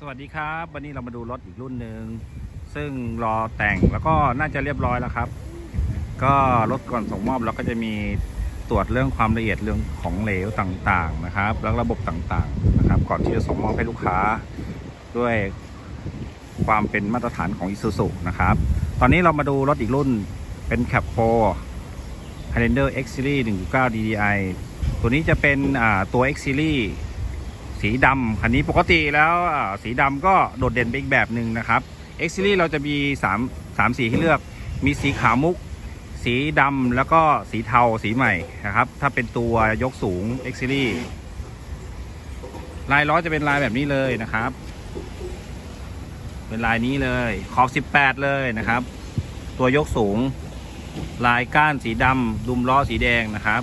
สวัสดีครับ วันนี้เรามาดูรถอีกรุ่นหนึ่งซึ่งรอแต่งแล้วก็น่าจะเรียบร้อยแล้วครับ ก็รถก่อนส่งมอบเราก็จะมีตรวจเรื่องความละเอียดเรื่องของเหลวต่างๆนะครับ แล้วระบบต่างๆนะครับ ก่อนที่จะส่งมอบให้ลูกค้าด้วยความเป็นมาตรฐานของ Isuzu นะครับ ตอนนี้เรามาดูรถอีกรุ่นเป็น Cap 4 Highlander X Series 1.9 DDI ตัวนี้จะเป็นตัว X Series สีดำคันนี้ปกติแล้วสีดำก็โดดเด่นไปอีกแบบหนึ่งนะครับ X Series เราจะมี 3 3 สีให้เลือก มีสีขาวมุก สีดำแล้วก็สีเทาสีใหม่นะครับ ถ้าเป็นตัวยกสูง X Series ลายล้อจะเป็นลายแบบนี้เลยนะครับ เป็นลายนี้เลยขอบ18 เลยนะครับ ตัวยกสูง ลายก้านสีดำดุมล้อสีแดงนะครับ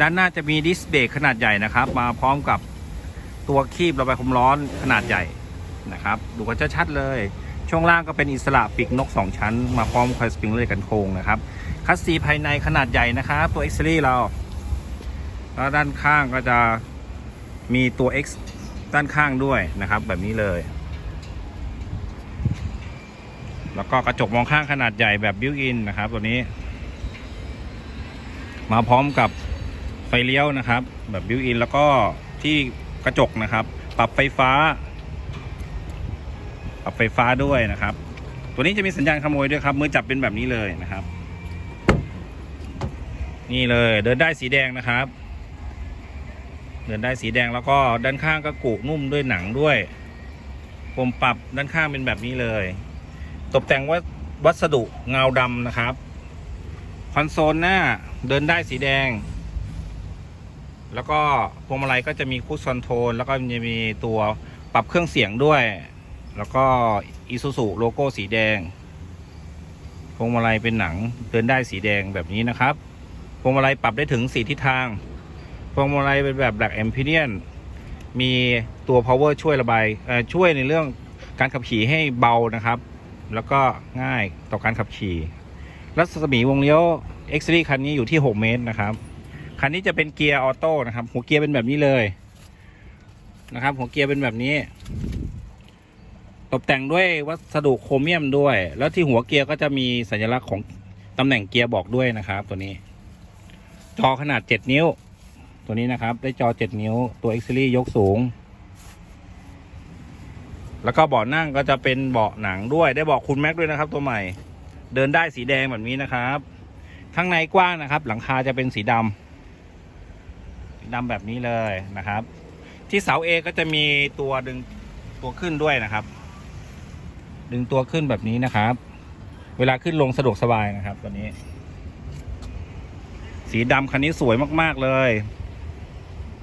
ด้านหน้าจะมีดิสเบรกขนาดใหญ่นะครับ มาพร้อมกับ ตัวคีบระบายความร้อนขนาดใหญ่นะครับ ดูกันชัดๆเลย ช่วงล่างก็เป็นอิสระปีกนก 2 ชั้น มาพร้อมคอยสปริงเลยกันโค้งนะครับคัสซีภายในขนาดใหญ่นะครับตัว X Series เรา แล้วด้านข้างก็จะมีตัว X ด้านข้างด้วยนะครับ แบบนี้เลย แล้วก็กระจกมองข้างขนาดใหญ่แบบบิวอินนะครับ ตัวนี้ มาพร้อมกับไฟเลี้ยวนะครับ แบบบิวอินแล้วก็ที่ กระจกนะครับ ปรับไฟฟ้า ปรับไฟฟ้าด้วยนะครับ ตัวนี้จะมีสัญญาณขโมยด้วยครับ มือจับเป็นแบบนี้เลยนะครับ นี่เลยเดินได้สีแดงนะครับ เดินได้สีแดงแล้วก็ด้านข้างก็กุนุ่มด้วยหนังด้วยปุ่มปรับด้านข้างเป็นแบบนี้เลย ตกแต่งว่าวัสดุเงาดำนะครับ คอนโซลหน้าเดินได้สีแดง แล้วก็พวงมาลัยก็จะมีคูชคอนโทรลแล้วก็จะมีตัวปรับเครื่องเสียงด้วย แล้วก็อีซูซูโลโก้สีแดง พวงมาลัยเป็นหนังเดินได้สีแดงแบบนี้นะครับ พวงมาลัยปรับได้ถึงสีทิศทาง พวงมาลัยเป็นแบบ Black a m p i r i o n มีตัว power ช่วยระบายช่วยในเรื่องการขับขี่ให้เบานะครับ แล้วก็ง่ายต่อการขับขี่ รัศมีวงเลี้ยว X Series คันนี้อยู่ที่ 6 เมตรนะครับ คันนี้จะเป็นเกียร์ออโต้นะครับ หัวเกียร์เป็นแบบนี้เลยนะครับ หัวเกียร์เป็นแบบนี้ ตกแต่งด้วยวัสดุโครเมียมด้วย แล้วที่หัวเกียร์ก็จะมีสัญลักษณ์ของตำแหน่งเกียร์บอกด้วยนะครับ ตัวนี้ จอขนาด 7 นิ้ว ตัวนี้นะครับ ได้จอ 7 นิ้ว ตัว X Series ยกสูง แล้วก็เบาะนั่งก็จะเป็นเบาะหนังด้วย ได้เบาะคุณแม็กด้วยนะครับ ตัวใหม่ เดินได้สีแดงแบบนี้นะครับ ข้างในกว้างนะครับ หลังคาจะเป็นสีดำ ดำแบบนี้เลยนะครับ ที่เสาเอก็จะมีตัวดึงตัวขึ้นด้วยนะครับ ดึงตัวขึ้นแบบนี้นะครับ เวลาขึ้นลงสะดวกสบายนะครับ ตัวนี้ สีดำคันนี้สวยมากๆเลย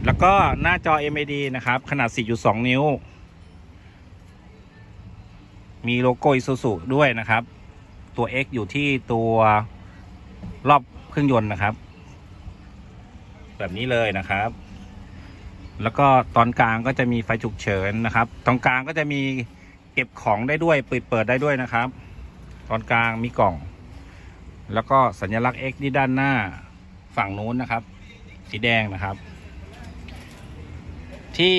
แล้วก็หน้าจอ MAD นะครับ ขนาด 4.2 นิ้ว มีโลโก้ Isuzu ด้วยนะครับ ตัว X อยู่ที่ตัวรอบเครื่องยนต์นะครับ แบบนี้เลยนะครับ แล้วก็ตอนกลางก็จะมีไฟฉุกเฉินนะครับ ตรงกลางก็จะมีเก็บของได้ด้วยเปิดเปิดได้ด้วยนะครับ ตอนกลางมีกล่อง แล้วก็สัญลักษณ์ X ที่ด้านหน้าฝั่งนู้นนะครับ สีแดงนะครับ ที่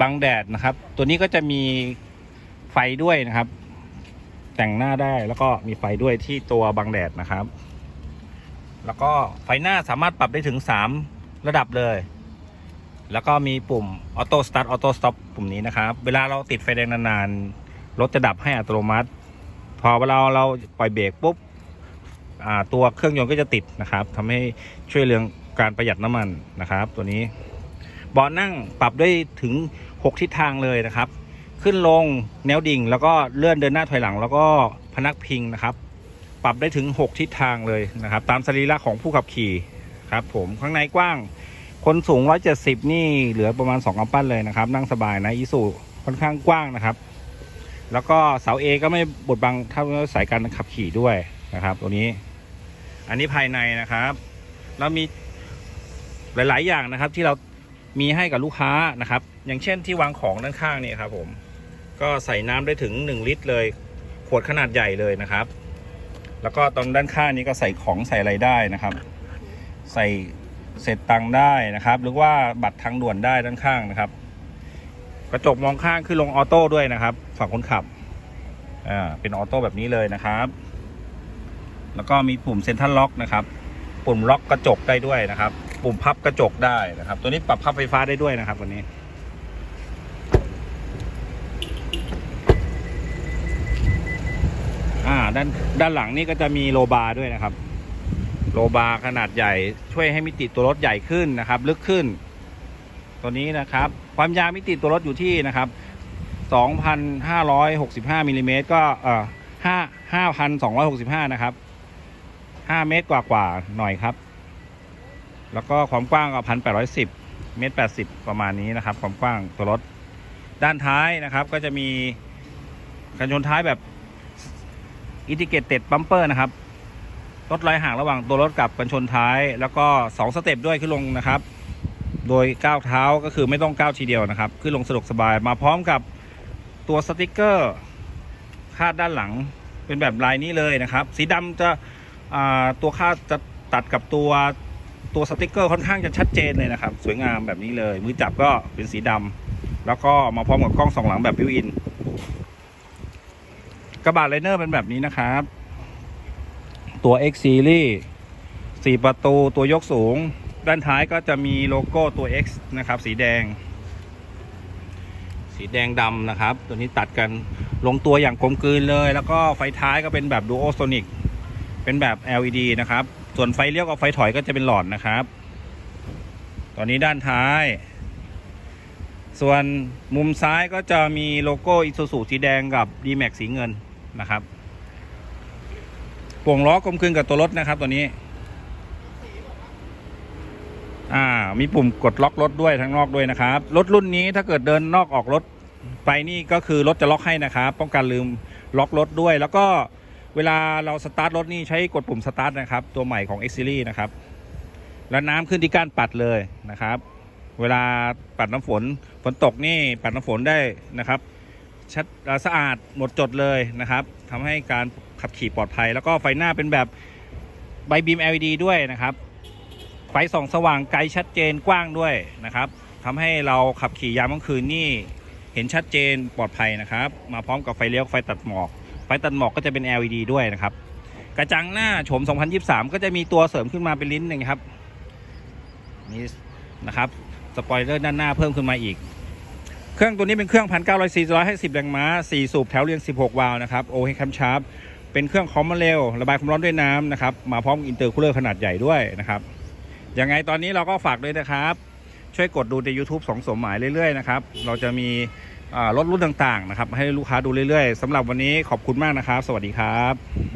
บังแดดนะครับ ตัวนี้ก็จะมีไฟด้วยนะครับ แต่งหน้าได้แล้วก็มีไฟด้วยที่ตัวบังแดดนะครับ แล้วก็ไฟหน้าสามารถปรับได้ถึง 3 ระดับเลย แล้วก็มีปุ่มออโต้สตาร์ทออโต้สต็อปปุ่มนี้นะครับ เวลาเราติดไฟแดงนานๆ รถจะดับให้อัตโนมัติ พอเวลาเราปล่อยเบรกปุ๊บตัวเครื่องยนต์ก็จะติดนะครับทำให้ช่วยเรื่องการประหยัดน้ำมันนะครับ ตัวนี้เบาะนั่งปรับได้ถึง 6 ทิศทางเลยนะครับ ขึ้นลงแนวดิ่ง แล้วก็เลื่อนเดินหน้าถอยหลัง แล้วก็พนักพิงนะครับ ปรับได้ถึง 6 ทิศทางเลยนะครับ ตามสรีระของผู้ขับขี่ครับ ผมข้างในกว้าง คนสูง 170 นี่เหลือประมาณ2กำปั้นเลยนะครับ นั่งสบายนะอีสูค่อนข้างกว้างนะครับ แล้วก็เสาเอก็ไม่บดบังเท่าสายการขับขี่ด้วยนะครับ ตัวนี้ อันนี้ภายในนะครับเรามีหลาย ๆ อย่างนะครับ ที่เรามีให้กับลูกค้านะครับ อย่างเช่นที่วางของด้านข้างนี่ครับ ผม ก็ใส่น้ำได้ถึง 1 ลิตรเลย ขวดขนาดใหญ่เลยนะครับ แล้วก็ตรงด้านข้างนี้ก็ใส่ของใส่อะไรได้นะครับ ใส่เศษตังค์ได้นะครับ หรือว่าบัตรทางด่วนได้ด้านข้างนะครับ กระจกมองข้างขึ้นลงออโต้ด้วยนะครับ ฝั่งคนขับอ่าเป็นออโต้แบบนี้เลยนะครับ แล้วก็มีปุ่มเซ็นทรัลล็อกนะครับ ปุ่มล็อกกระจกได้ด้วยนะครับ ปุ่มพับกระจกได้นะครับ ตัวนี้ปรับพับไฟฟ้าได้ด้วยนะครับตัวนี้ อ่าด้านด้านหลังนี่ก็จะมีโลบาร์ด้วยนะครับ โลบาร์ขนาดใหญ่ช่วยให้มิติตัวรถใหญ่ขึ้นนะครับ ลึกขึ้น ตัวนี้นะครับ ความยาวมิติตัวรถอยู่ที่นะครับ2,565มิลลิเมตรก็เอ่อ5 5,265 นะครับ 5 เมตรกว่ากว่าๆหน่อยครับ แล้วก็ความกว้างก็1,810 เมตร 80 ประมาณนี้นะครับ ความกว้างตัวรถ ด้านท้ายนะครับ ก็จะมีกันชนท้ายแบบ อินทิเกตเต็ดบัมเปอร์นะครับลดรอยห่างระหว่างตัวรถกับกันชนท้าย แล้วก็ 2 สเต็ปด้วยขึ้นลงนะครับ โดยก้าวเท้าก็คือไม่ต้องก้าวทีเดียวนะครับ ขึ้นลงสะดวกสบายมาพร้อมกับตัวสติกเกอร์คาดด้านหลังเป็นแบบลายนี้เลยนะครับ สีดำจะาตัวคาดจะตัดกับตัวตัวสติกเกอร์ค่อนข้างจะชัดเจนเลยนะครับ สวยงามแบบนี้เลย มือจับก็เป็นสีดำแล้วก็มาพร้อมกับกล้องสองหลังแบบบิวอิน กระบะไลเนอร์เป็นแบบนี้นะครับ ตัว X Series 4 ประตูตัวยกสูง ด้านท้ายก็จะมีโลโก้ตัว X นะครับ สีแดง สีแดงดำนะครับ ตัวนี้ตัดกันลงตัวอย่างกลมกลืนเลย แล้วก็ไฟท้ายก็เป็นแบบ Duo Sonic เป็นแบบ LED นะครับ ส่วนไฟเลี้ยวกับไฟถอยก็จะเป็นหลอดนะครับ ตอนนี้ด้านท้าย ส่วนมุมซ้ายก็จะมีโลโก้ Isuzu สีแดงกับ D-Max สีเงิน นะครับป่วงล้อกลมกลืนกับตัวรถนะครับ ตัวนี้ อ่า มีปุ่มกดล็อกรถด้วยทั้งนอกด้วยนะครับรถรุ่นนี้ถ้าเกิดเดินนอกออกรถไปนี่ก็คือรถจะล็อกให้นะครับ ป้องกันลืมล็อกรถด้วย แล้วก็เวลาเราสตาร์ทรถนี่ใช้กดปุ่มสตาร์ทนะครับ ตัวใหม่ของ X Series นะครับ แล้วน้ำขึ้นที่ก้านปัดเลยนะครับ เวลาปัดน้ำฝนฝนตกนี่ปัดน้ำฝนได้นะครับ ชัดสะอาดหมดจดเลยนะครับทำให้การขับขี่ปลอดภัย แล้วก็ไฟหน้าเป็นแบบใบบีม LED ด้วยนะครับ ไฟส่องสว่างไกลชัดเจนกว้างด้วยนะครับทำให้เราขับขี่ยามกลางคืนนี่เห็นชัดเจนปลอดภัยนะครับ มาพร้อมกับไฟเลี้ยวไฟตัดหมอก ไฟตัดหมอกก็จะเป็น LED ด้วยนะครับ กระจังหน้าโฉม 2023 ก็จะมีตัวเสริมขึ้นมาเป็นลิ้นหนึ่งครับนี่นะครับสปอยเลอร์ด้านหน้าเพิ่มขึ้นมาอีก เครื่องตัวนี้เป็นเครื่อง 1,900ซี150แรงม้า 4 สูบแถวเรียง 16 วาล์วนะครับโอเฮคัมชาร์ปเป็นเครื่องคอมมาเร็วระบายความร้อนด้วยน้ำนะครับ มาพร้อมอินเตอร์คูลเลอร์ขนาดใหญ่ด้วยนะครับ ยังไงตอนนี้เราก็ฝากด้วยนะครับ ช่วยกดดูใน YouTube สองสมหมายเรื่อยๆนะครับ เราจะมีรถรุ่นต่างๆนะครับ ให้ลูกค้าดูเรื่อยๆสำหรับวันนี้ขอบคุณมากนะครับ สวัสดีครับ